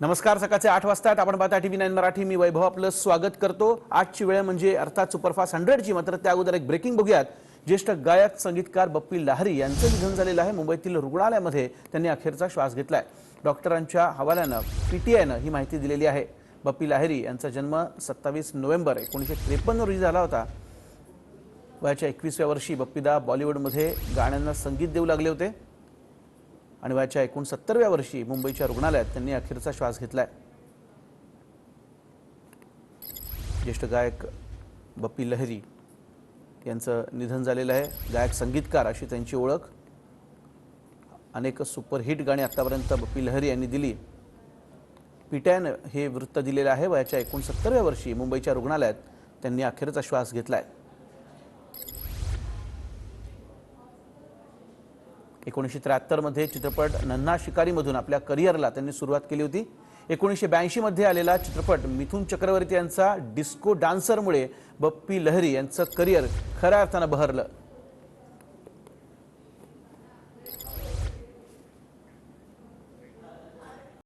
नमस्कार सकाळचे आठ वाजता आपण पाहता टीव्ही नाईन मराठी. मी वैभव आपलं स्वागत करतो. आजची वेळ म्हणजे अर्थात सुपरफास्ट हंड्रेडची मात्र त्या अगोदर एक ब्रेकिंग बघूयात. ज्येष्ठ गायक संगीतकार बप्पी लाहरी यांचं निधन झालेलं आहे. मुंबईतील रुग्णालयामध्ये त्यांनी अखेरचा श्वास घेतलाय. डॉक्टरांच्या हवाल्यानं पीटीआयनं ही माहिती दिलेली आहे. बप्पी लाहिरी यांचा जन्म सत्तावीस नोव्हेंबर एकोणीसशे त्रेपन्न रोजी झाला होता. वयाच्या एकवीसव्या वर्षी बप्पीदा बॉलिवूडमध्ये गाण्यांना संगीत देऊ लागले होते. आणि वयाच्या एकोणसत्तरव्या वर्षी मुंबईच्या रुग्णालयात त्यांनी अखेरचा श्वास घेतलाय. ज्येष्ठ गायक बप्पी लहरी यांचं निधन झालेलं आहे. गायक संगीतकार अशी त्यांची ओळख. अनेक सुपरहिट गाणी आत्तापर्यंत बप्पी लहरी यांनी दिली. पिटॅन हे वृत्त दिलेलं आहे. वयाच्या एकोणसत्तरव्या वर्षी मुंबईच्या रुग्णालयात त्यांनी अखेरचा श्वास घेतला आहे एकोणीसशे त्र्याहत्तरमध्ये चित्रपट नन्हा शिकारीमधून आपल्या करिअरला त्यांनी सुरुवात केली होती. एकोणीसशे ब्याऐंशीमध्ये आलेला चित्रपट मिथुन चक्रवर्ती यांचा डिस्को डान्सरमुळे बप्पी लहरी यांचं करिअर खऱ्या अर्थानं बहरलं.